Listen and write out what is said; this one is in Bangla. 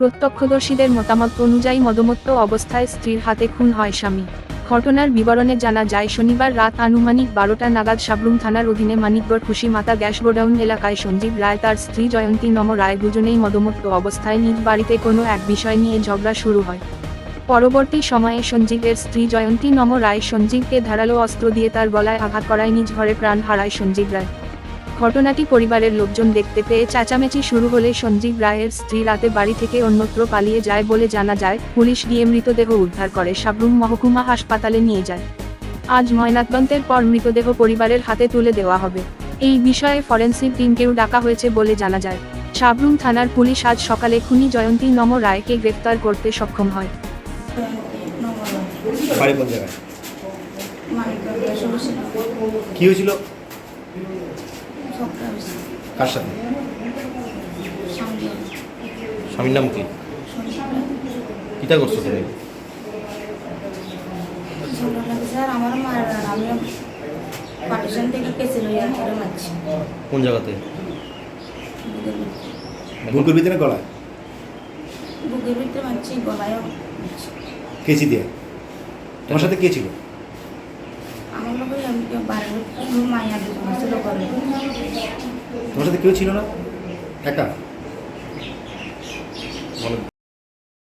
প্রত্যক্ষদর্শীদের মতামত অনুযায়ী মদমত্ত অবস্থায় স্ত্রীর হাতে খুন হয় স্বামী। ঘটনার বিবরণে জানা যায়, শনিবার রাত আনুমানিক বারোটা নাগাদ সাবরুম থানার অধীনে মানিকগড় খুশি মাতা গ্যাস গোডাউন এলাকায় সঞ্জীব রায় তার স্ত্রী জয়ন্তী নম রায় দুজনেই মদমত্ত অবস্থায় নিজ বাড়িতে কোনো এক বিষয় নিয়ে ঝগড়া শুরু হয়। পরবর্তী সময়ে সঞ্জীবের স্ত্রী জয়ন্তী নম রায় সঞ্জীবকে ধারালো অস্ত্র দিয়ে তার গলায় আঘাত করায় নিজ ঘরে প্রাণ হারায় সঞ্জীব রায়। ঘটনাটি পরিবারের লোকজন দেখতে পেয়ে চেঁচামেচি শুরু হলে সঞ্জীব রায়ের স্ত্রী রাতে বাড়ি থেকে অন্যত্র পালিয়ে যায় বলে জানা যায়, পুলিশ গিয়ে মৃতদেহ উদ্ধার করে সাবরুম মহকুমা হাসপাতালে নিয়ে যায়। আজ ময়নাতদন্তের পর মৃতদেহ পরিবারের হাতে তুলে দেওয়া হবে। এই বিষয়ে ফরেন্সিক টিমকেও ডাকা হয়েছে বলে জানা যায়। সাবরুম থানার পুলিশ আজ সকালে খুনি জয়ন্তী নম রায়কে গ্রেফতার করতে সক্ষম হয়। কি হয়েছিল? কার সাথে? স্বামীর নাম কি? কিতা করছ তুমি? কোন জায়গাতে? বুকের ভিতরে। গলায়? বুকের ভিতরে মারছি গলায়ও কেচি দিয়ে? তোমার সাথে কে ছিল? আমার লোক কেউ আমার মায়া দুজন ছিল তোমার সাথে কেউ ছিল না? একা?